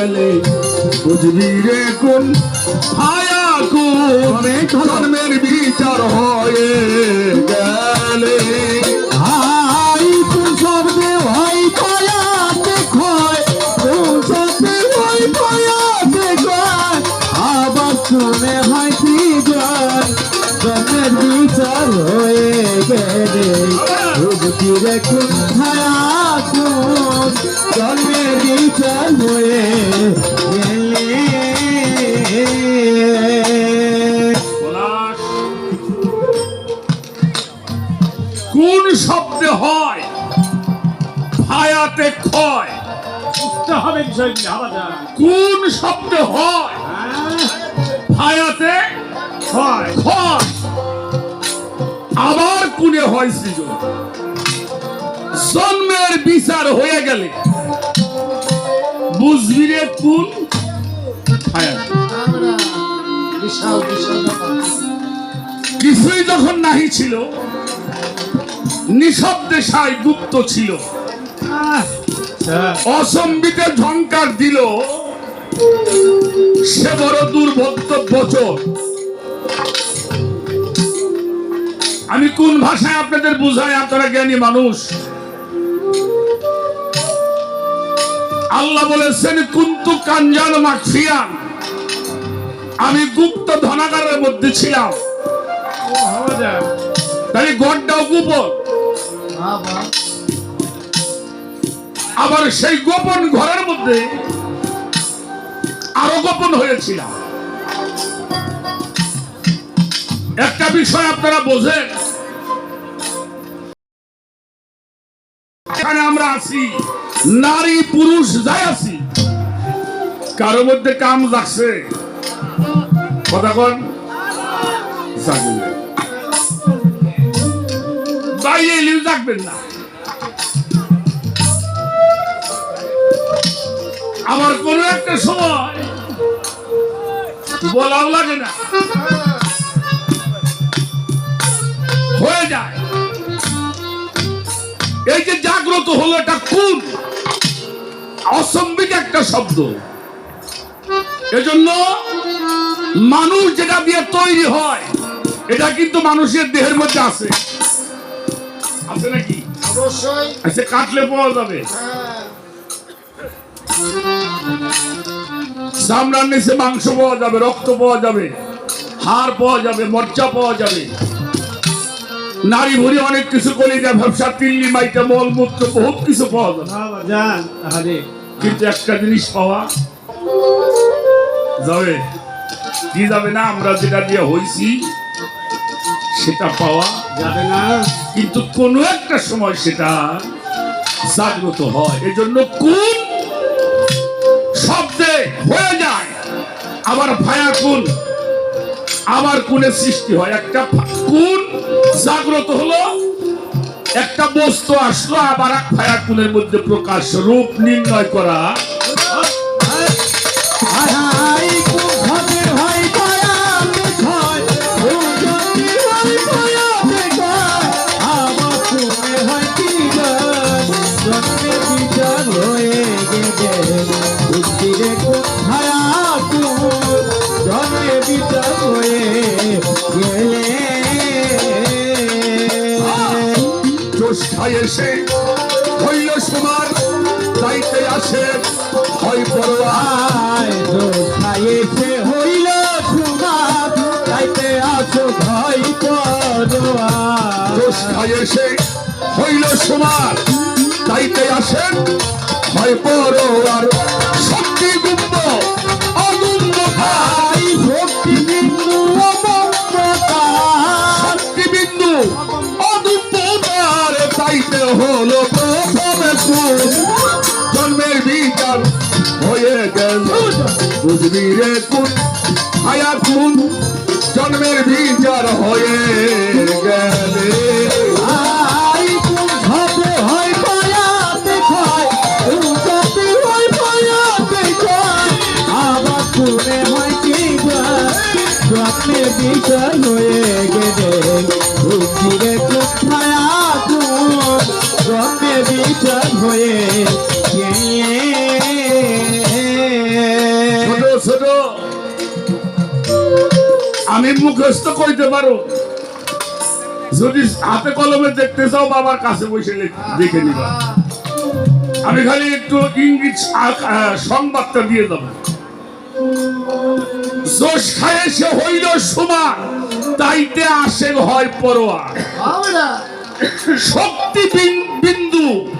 গেলে বুঝবি রে কোন হায়া কোন? জন্মের বিচার হয়ে গেলে। হাই কোন শব্দে হয় পায়াতে খয় কোন শব্দে হয় পায়াতে খয় আবার শুনে হয় কি গান বিচার হয়ে গেলে। বুঝতি রে কোন শব্দে হয়। হয়। আবার কুনে হয় সৃজন? জন্মের বিচার হয়ে গেলে বুঝবি রে কোন কিছুই যখন নাহি ছিল নিঃশব্দে সাই গুপ্ত ছিল। অসম্বিতে ঝঙ্কার দিল। সে বড় দুর্ভক্ত বচন। আমি কোন ভাষায় আপনাদের বুঝাই? আপনারা জ্ঞানী মানুষ। আল্লাহ বলেছেন কুন্তু কাঞ্জান মাখিয়ান। আমি গুপ্ত ধনাগারের মধ্যে ছিলাম। তাই গড্ডাও গোপন। আবার সেই গোপন ঘরের মধ্যে আরও গোপন হয়েছিলাম। একটা বিষয় আপনারা বোঝেন। আমরা আছি, নারী পুরুষ যাই আছি কারোর মধ্যে কাম লাগছে। কথা কন। না। বাইরে এলেও জাগবেন না। আমার কোনো একটা সময় বলাও লাগে না। হয়ে যায়। এই যে জাগ্রত হলো এটা কোন অসম্বিত একটা শব্দ। এজন্য মানুষ যেটা দিয়ে তৈরি হয় এটা কিন্তু মানুষের দেহের মধ্যে আছে। আছে নাকি? অবশ্যই। আচ্ছা কাটলে পাওয়া যাবে। হ্যাঁ। চামড়ার নিচে মাংস পাওয়া যাবে রক্ত পাওয়া যাবে হাড় পাওয়া যাবে মজ্জা পাওয়া যাবে। নারী ভরি অনেক কিছু কলিজা ব্যবসা তিল্লি মাইটা মলমূত্র বহুত কিছু পাওয়া যাবে। কিন্তু একটা জিনিস পাওয়া যাবে। কি যাবে না আমরা যেটা দিয়ে হইছি সেটা পাওয়া যাবে না। কিন্তু কোনো একটা সময় সেটা জাগ্রত হয়। এজন্য কোন হয়ে যায়। আবার ভায়া কোন আবার কোনের সৃষ্টি হয়। একটা কোন জাগ্রত হলো, একটা বস্তু আসলো, আবার এক ভায়া কোনের মধ্যে প্রকাশ, রূপ নির্ণয় করা। হইল সমান দায়িত্বে আসে, হয় পরোয়া আয় হইল তোমার দায়িত্বে আছো ভয় পরোয়া জ্যৈষ্ঠায় এসে হইল সমান দায়িত্বে আসেন হয় পরোয়ার। শক্তি জন্মের বিচার হয়ে গেল। বুঝবি রে কোন আয়া কোন? জন্মের বিচার হয়ে গেলে। মুখস্থ কইতে পারো। যদি হাতে কলমে দেখতে চাও বাবার কাছে বসে দেখে নিবা। আমি খালি একটু ইংলিশ আ- সংবাদটা দিয়ে দেবো। জোশ খায় সে হইল সমান তাইতে আসে হয় পরোয়া। শক্তি বিন্দু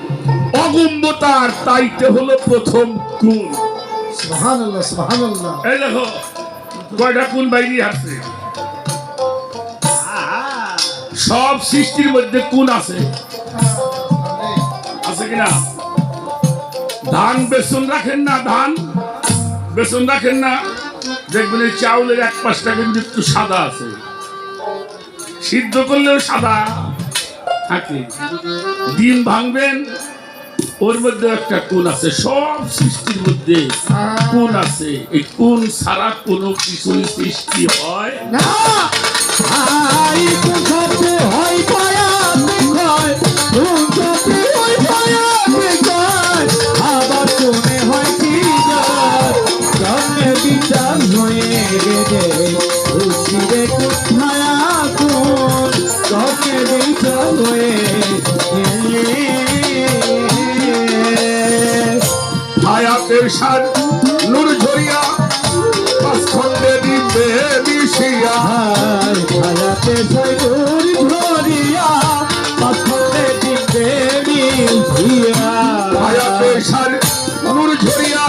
অগুম্বতার তাইতে হলো প্রথম গুণ। সুবহানাল্লাহ সুবহানাল্লাহ। এই দেখো কয়টা কোন বাইরে আছে? সব সৃষ্টির মধ্যে কোন আছে? আছে কিনা? ধান বেসন রাখেন না, ধান। বেসন রাখেন না। দেখবেন এই চাউলের এক পাশটা কিন্তু একটু সাদা আছে। সিদ্ধ করলেও সাদা থাকে। ডিম ভাঙবেন ওর মধ্যে একটা কোন আছে, সব সৃষ্টির মধ্যে কোন আছে। এই কোন ছাড়া কোনো কিছুই সৃষ্টি হয় না। ঝরিয়া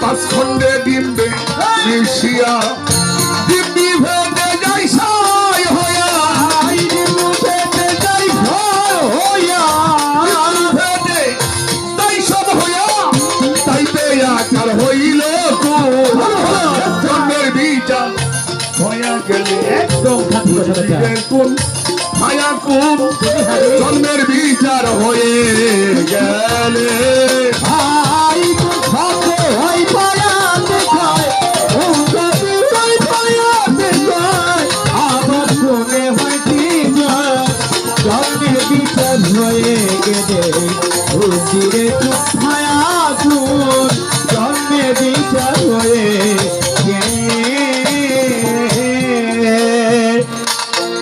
পাঁচ খন্ডে দিবে মিশিয়া দিব্যি ভেদে যাই সাই হইয়া আইরে যাই হইয়া ভেদে তাই সব হইয়া তাইতে আকার হইল জন্মের বিচার হইয়া গেলে একদম খাঁটি কথা বলছে। জীবের কোন মায়া কোন? জন্মের বিচার হয়ে গেলে। আই হয়ে গেলে উচিরে কোথায়া জন্মে বিচার হয়ে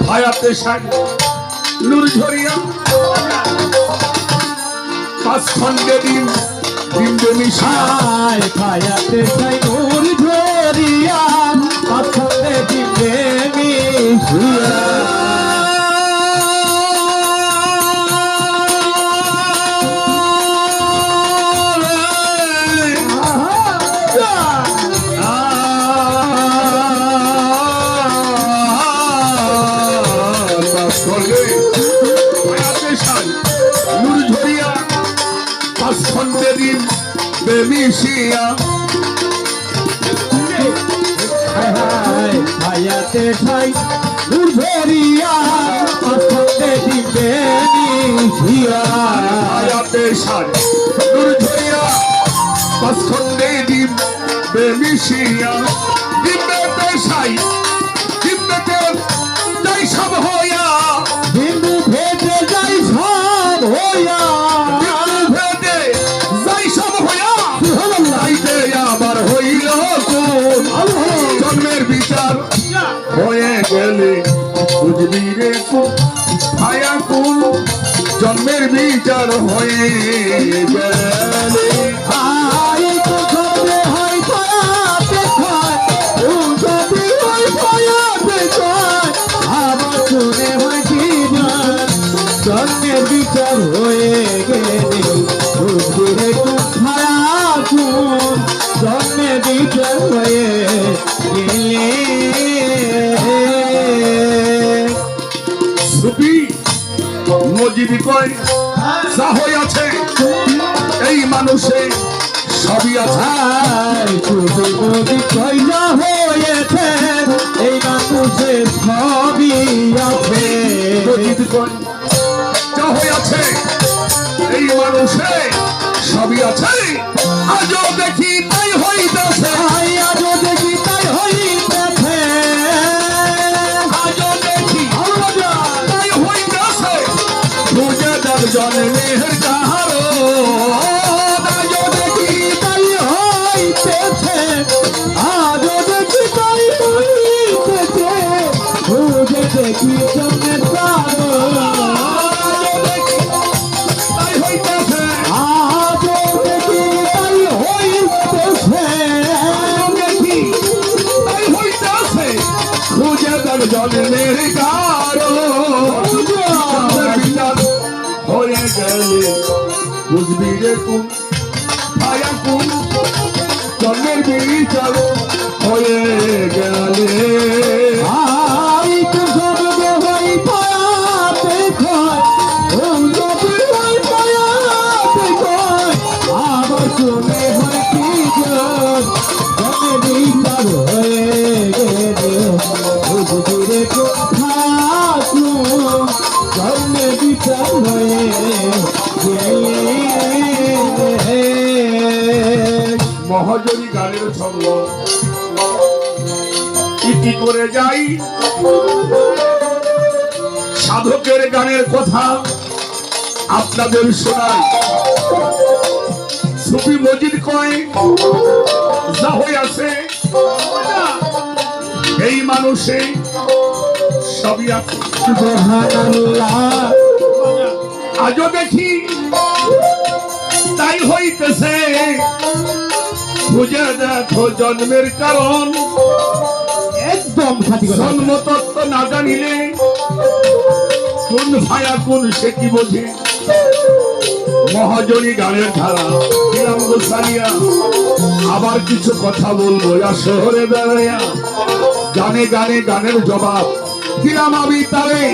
হায়াতে সাই নূর ঝরিয়া পাঁচ খন্ডে দিন দিন মিশা আয় খায়াতে চাই মিশিয়া খায়াতে চাই নূর ঝরিয়া পাথরে দিবে মিশিয়া আয়াতে সার নূর ঝরিয়া পাঁচ খন্ডে দিন বেমিশিয়া। দিব্যতে সাই দিব্যতে যাই সব হইয়া জন্মের বিচার হয়ে গেলে। বুঝবি রে ছায়া জন্মের বিচার হয়ে গেলে এই মানুষে সবই আছে। হয়েছে এই মানুষের সবই আছে। এই মানুষে সবই আছে। আজও দেখি চলে মেহের কাহারো? আজও দেখি তাই হইতেছে, আজও দেখি তাই হইতেছে, বুঝে দেখি চলে তারো খুঁজে তার মহাজনী গানের ছন্দ। ইতি করে যাই? সাধকের গানের কথা আপনাদের শোনাই। সুফি মজিদ কয় যা হয়ে আছে এই মানুষে সবই আছে। আজও দেখি তাই হইতেছে। খুঁজে দেখো জন্মের কারণ। একদম জন্মতত্ত্ব না জানিলে কোন ভায়া কোন সে কি বোঝে? মহাজনী গানের ধারা। দিলাম গোসালিয়া আবার কিছু কথা বলব। যা শহরে বেড়াইয়া গানে গানে গানের জবাব দিলাম আমি তারে।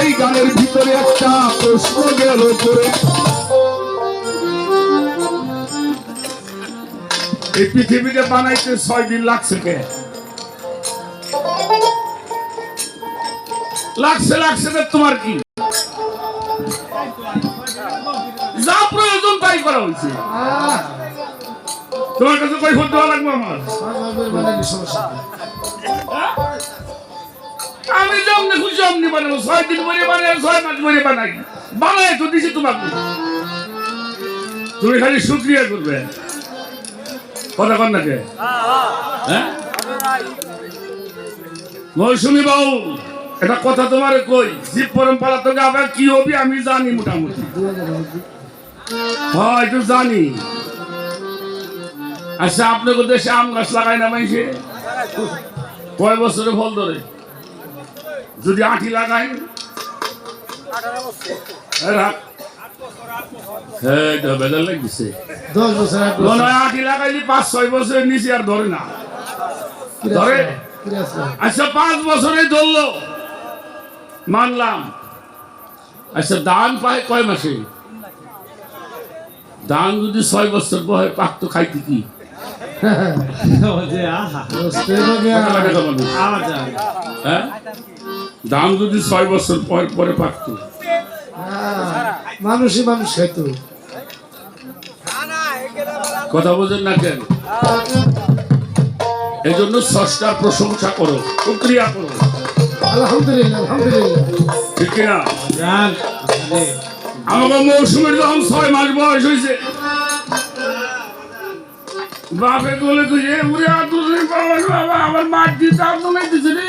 এই গানের ভিতরে একটা প্রশ্ন গেল করে এই পৃথিবীতে বানাইতে ছয় দিন লাগছে কে? লাগছে লাগছে তোমার কি? যা প্রয়োজন তাই করা হয়েছে। তোমার কাছে কই ফোন দেওয়া লাগবে আমার? আমি যেমনি খুশি অমনি বানাবো, ছয় দিন পরে বানাই, ছয় মাস পরে বানাই। বানাই তো দিছি তোমাকে। তুমি খালি শুক্রিয়া করবে। কথা কর না কে? হ্যাঁ? মৌসুমি বাবু এটা কথা তোমার কই জীব পরম্পরা তোকে আবার কি হবি আমি জানি মোটামুটি। হয় একটু জানি। আচ্ছা আপনাকে দেশে আম গাছ লাগায় না মাইসে কয় বছরে ফল ধরে? যদি আঠি লাগাই? রাখ। বেজার লাগছে দশ বছর আট আঠি লাগাইলি পাঁচ ছয় বছরের নিচে আর ধরে না ধরে আচ্ছা পাঁচ বছরে ধরলো মানলাম। আচ্ছা দান পায় কয় মাসে? দান যদি ছয় বছর বয় পাক তো। খাইতে কি হ্যাঁ? দান যদি ছয় বছর পর- পরে পাকতো মানুষই মানুষ খেতো কথা বোঝেন না কেন? এই জন্য ষষ্ঠার প্রশংসা করো প্রক্রিয়া করো। আলহামদুলিল্লাহ আলহামদুলিল্লাহ। ঠিক কিনা? আমাকে মৌসুমের যখন ছয় মাস বয়স হয়েছে বাপে বলে তুই উড়ে আতুরে বাবা বাবা আমার মাঠ দাঁত দোলাই দিছে রে।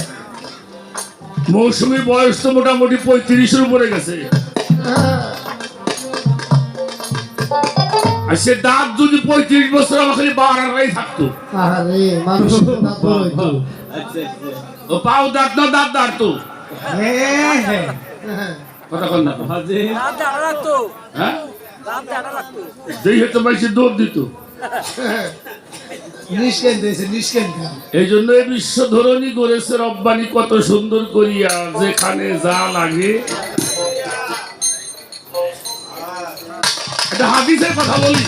মৌসুমীর বয়স তো মোটামুটি পঁয়ত্রিশের উপরে গেছে। আর সে দাঁত যদি পঁয়ত্রিশ বছর আমার খালি বাড়ারাই থাকতো। ও পাও দাঁত না দাঁত দাঁড়তো হ্যাঁ হ্যাঁ। দেখা লাগতো। হ্যাঁ? লাগতো। যেই হয়তো বেশি দৌড় দিত। এই জন্য বিশ্ব করেছে রব্বানি কত সুন্দর করিয়া যেখানে যা লাগে। হাদিসের কথা বলি।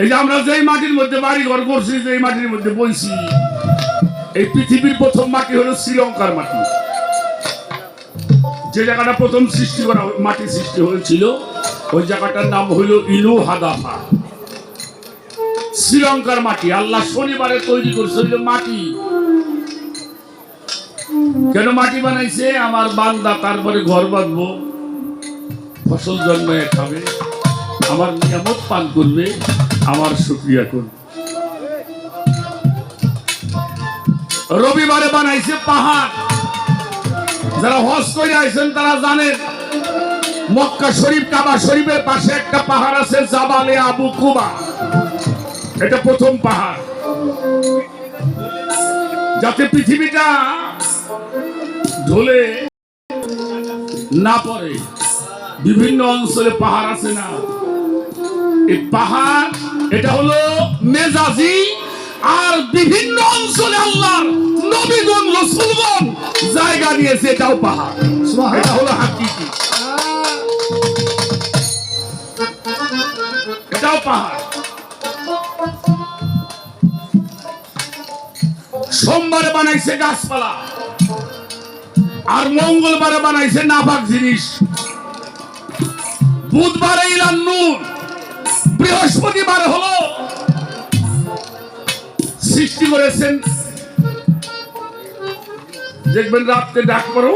এই যে আমরা যেই মাটির মধ্যে বাড়ি ঘর করছি, যেই মাটির মধ্যে বইছি, এই পৃথিবীর প্রথম মাটি হলো শ্রীলঙ্কার মাটি। যে জায়গাটা প্রথম সৃষ্টি করা মাটি সৃষ্টি হয়েছিল ওই জায়গাটার নাম হইল ইলু হাদাফা। শ্রীলঙ্কার মাটি। আল্লাহ শনিবারে তৈরি করছে মাটি। কেন মাটি বানাইছে? আমার বান্দা, তারপরে ঘর বাঁধবো। ফসল জন্মায় খাবে। আমার নিয়ামত পান করবে। আমার সুক্রিয়া করবে। রবিবারে বানাইছে পাহাড়। যারা হজ করে আইছেন, তারা জানেন মক্কা শরীফ, কাবা শরীফের পাশে একটা পাহাড় আছে, জাবালে আবু কুবা। এটা প্রথম পাহাড়। যাতে পৃথিবীটা ঢলে না পড়ে, বিভিন্ন অঞ্চলে পাহাড় আছে না। এই পাহাড়, এটা হলো মেজাজি আর বিভিন্ন অঞ্চলে আল্লাহর নবীগণ, রসুলগণ জায়গা নিয়েছে এটাও পাহাড়। এটা হলো হাকিকি। এটাও পাহাড়। সোমবারে বানাইছে গাছপালা, আর মঙ্গলবারে বানাইছে নাপাক জিনিস। বুধবারে ইলান নূর, বৃহস্পতিবার হলো সৃষ্টি করেছেন। দেখবেন রাত্রে ডাক পড়ে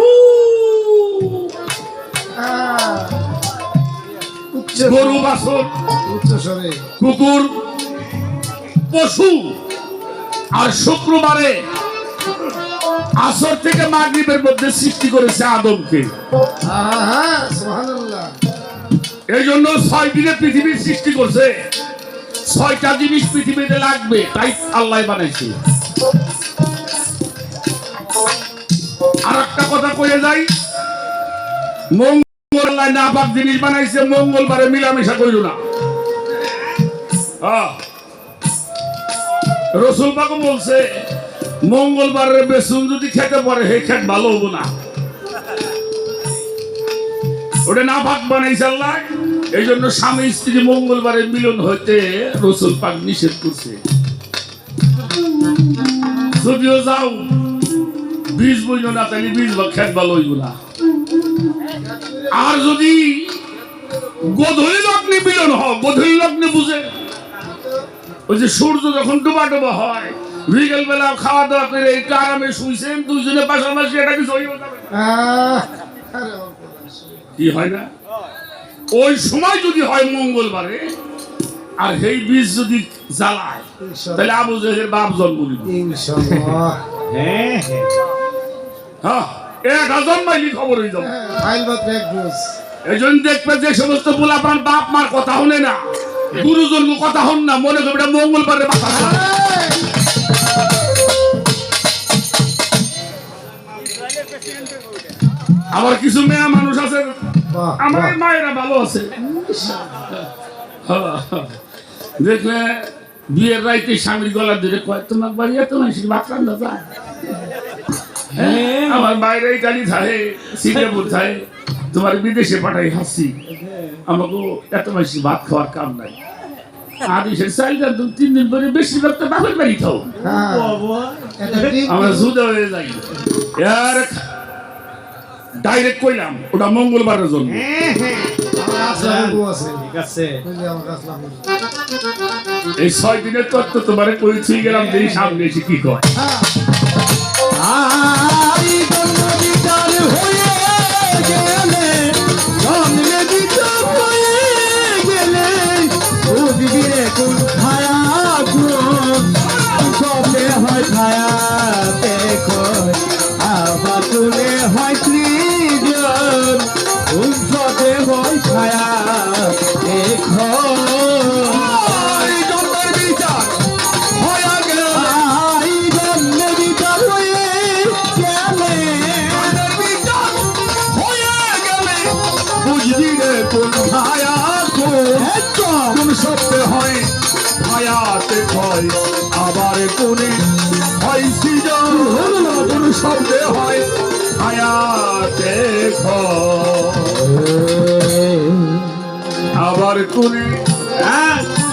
গরু স্বরে কুকুর পশু আর শুক্রবারে আসর থেকে মাগরিবের মধ্যে সৃষ্টি করেছে আদমকে। এই জন্য ছয় দিনে পৃথিবীর সৃষ্টি করছে। ছয়টা জিনিস পৃথিবীতে লাগবে তাই আল্লাহ বানাইছে। আর একটা কথা কয়ে যাই মঙ্গল আল্লাহ নাপাক জিনিস বানাইছে, মঙ্গলবারে মিলামিশা করিল না। রসুল বাবু বলছে মঙ্গলবারের বেসুন যদি খেতে পারে হে খেত ভালো হব না। ওটা না ভাগ বানাইছে আল্লাহ, এই জন্য স্বামী স্ত্রী মঙ্গলবারে মিলন হইতে রসুল পাক নিষেধ করছে। যদিও যাও, বীজ বইল না তাহলে বীজ খেত ভালো হইব না। আর যদি গোধূলি লগ্নে মিলন হয় গোধূলি লগ্নে বুঝে? ওই যে সূর্য যখন ডোবা ডোবা হয় বিকেল বেলা খাওয়া দাওয়া করে একটু আরামে শুইছেন দুইজনে পাশাপাশি এটা বয়স। কি হয় না? ওই সময় যদি হয় মঙ্গলবারে আর সেই বীজ যদি জ্বালায় তাহলে আবু জেহের বাপ জন্ম নিল। ইনশাআল্লাহ হ্যাঁ। হ্যাঁ। হ্যাঁ এটা জন্মাইলি খবর হয়ে যাবে। হ্যাঁ, এক এই জন্য দেখবে যে সমস্ত পোলাপান বাপ মার কথা হনে না গুরুজন কথা হন না মনে করবে মঙ্গলবারে চলে। আবার কিছু মেয়া মানুষ আছে আমার মায়েরা ভালো আছে। দেখলে বিয়ের রাইতে স্বামীর গলা ধরে কয় তোমার বাড়ি এত মানুষের রান্না যায় হ্যাঁ, আমার বাইরে ইটালি থাকে সিঙ্গাপুর থাকে তোমার বিদেশে পাঠাই হাসি। আমাকে এত বেশি ভাত খাওয়ার কাম নাই। হ্যাঁ হয়ে মঙ্গলবারের হ্যাঁ হ্যাঁ এই ছয় দিনের তত্ত্ব তোমার পরিচয় গেলাম দেখি সামনে এসে কি কয়।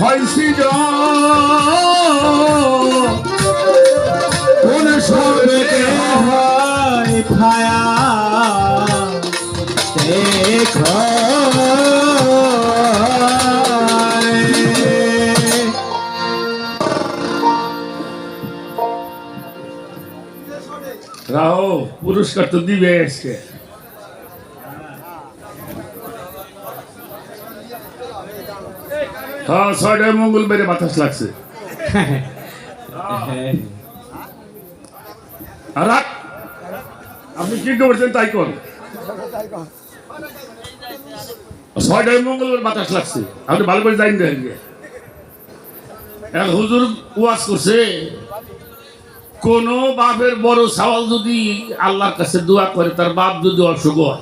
হয়েছি কোন সবে হয় পুরস্কার তো দিবে আজকে হ্যাঁ ছয়টায় মঙ্গলবারে বাতাস লাগছে। আপনি কি করছেন, তাই কর। ছয়টায় মঙ্গলবার বাতাস লাগছে। আপনি ভালো করে জানেন দেখেন এক হুজুর ওয়াজ করছে, কোন বাপের বড় সওয়াল যদি আল্লাহর কাছে দোয়া করে, তার বাপ যদি অসুখ হয়,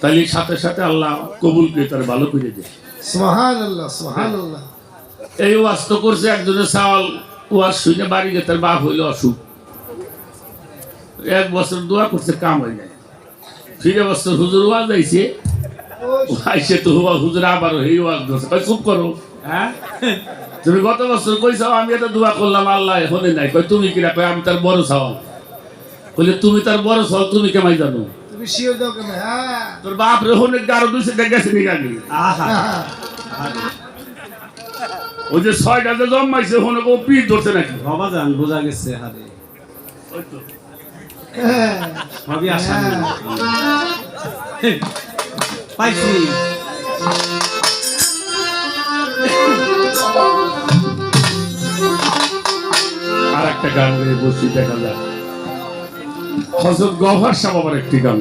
তাহলে সাথে সাথে আল্লাহ কবুল করে তার ভালো করে দেয়। সুবহান আল্লাহ সুবহান আল্লাহ এই ওয়াজ তো করছে একজনের চাওয়াল ওয়াজ শুনে বাড়ি গিয়ে তার বাপ হইল অসুখ। এক বছর দোয়া করছে কাম হয়ে যায় ফিরে বছর হুজুর ওয়াজ আইছে আইসে তো হুয়া হুজুর আবারও এই ওয়াজ ধরছে। কই চুপ করো। হ্যাঁ? তুমি গত বছর কইছো আমি এটা দোয়া করলাম আল্লাহ হলে নাই। কই তুমি কিরা? কই আমি তার বড় চাওয়াল। কইলে তুমি তার বড় চাওয়াল তুমি কেমাই জানো? তুমি শিওর দাও কেন? হ্যাঁ। তোর বাপ রে হনে গারো দুইশো গেছে নি গাড়ি হ্যাঁ। ওই যে ছয়টা যে জন্মাইছে হনে ও পিঠ ধরছে নাকি? বাবা যান বোঝা গেছে হারে। ওই তো। হ্যাঁ। সবই পাইছি। আর একটা গান নিয়ে বসি দেখা যায় হজরত গহার সাহেব একটি গান।